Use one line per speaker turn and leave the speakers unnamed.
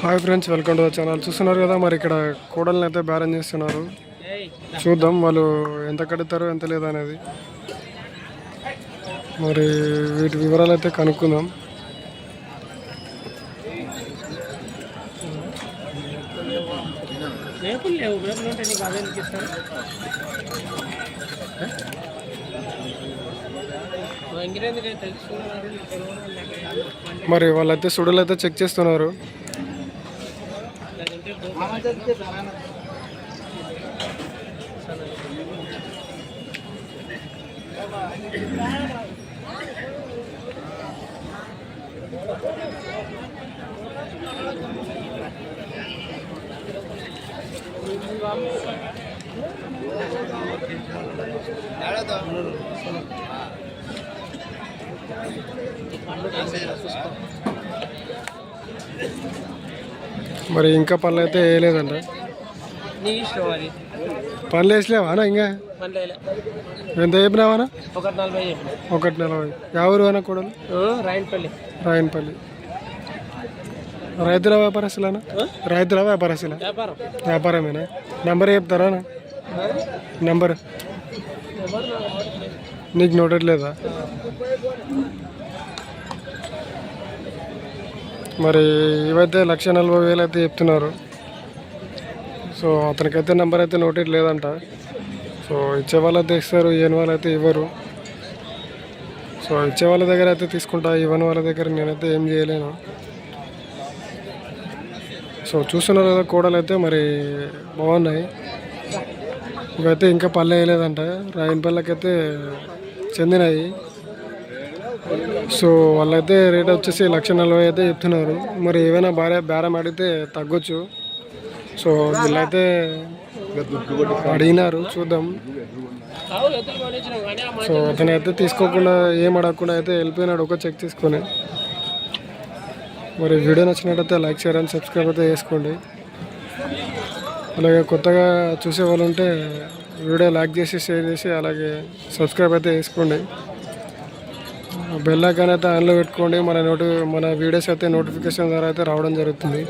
Hi friends welcome to the channel. చూస్తున్నారు కదా మరి ఇక్కడ కోడల్ని అయితే బేరం చేస్తున్నారు. చూద్దాం వాళ్ళు ఎంత కడతారో ఎంత లేదనేది. మరి వీటి వివరాలు అయితే కనుక్కుందాం.
లేవు లేవు
మరి వాళ్ళైతే సుడులైతే చెక్ చేస్తున్నారు. మరి ఇంకా పనులు అయితే వేయలేదంట పనులు వేసలేవానా ఇంకా? ఎంత చెప్పినావానా
ఒకటి నలభై
ఒకటి నలభై. ఎవరు అన్న కూడా
రాయనపల్లి.
రాయనపల్లి. రైతుల వ్యాపారస్తులనా రైతుల వ్యాపారస్తుల?
వ్యాపారం.
వ్యాపారమేనా? నెంబర్ చెప్తారా? నెంబర్.
నీకు
నోటట్లేదా మరి ఇవైతే లక్ష నలభై వేలు అయితే చెప్తున్నారు. సో అతనికైతే నెంబర్ అయితే నోటెడ్ లేదంట. సో ఇచ్చే వాళ్ళైతే ఇస్తారు ఇవ్వని వాళ్ళైతే ఇవ్వరు. సో ఇచ్చే వాళ్ళ దగ్గర అయితే తీసుకుంటా ఇవ్వని వాళ్ళ దగ్గర నేనైతే ఏం చేయలేను. సో చూస్తున్నారు కదా కోడలు అయితే మరి బాగున్నాయి. ఇవైతే ఇంకా పల్లె వేయలేదంట. రాయనపల్లెకైతే చెందినాయి సో వాళ్ళైతే రేట్ వచ్చేసి లక్ష నలభై అయితే చెప్తున్నారు. మరి ఏమైనా భార్య బేరం అడిగితే తగ్గొచ్చు. సో వీళ్ళైతే అడిగినారు చూద్దాం. సో అతను అయితే తీసుకోకుండా ఏం అడగకుండా అయితే వెళ్ళిపోయినాడు ఒక చెక్ తీసుకొని. మరి వీడియో నచ్చినట్టయితే లైక్ షేర్ అండ్ సబ్స్క్రైబ్ అయితే చేసుకోండి. అలాగే కొత్తగా చూసే వాళ్ళు ఉంటే వీడియో లైక్ చేసి షేర్ చేసి అలాగే సబ్స్క్రైబ్ అయితే చేసుకోండి. బెల్ ఐకాన్ అయితే ఆన్లో పెట్టుకోండి. మన నోటి మన వీడియోస్ అయితే నోటిఫికేషన్ ద్వారా అయితే రావడం జరుగుతుంది.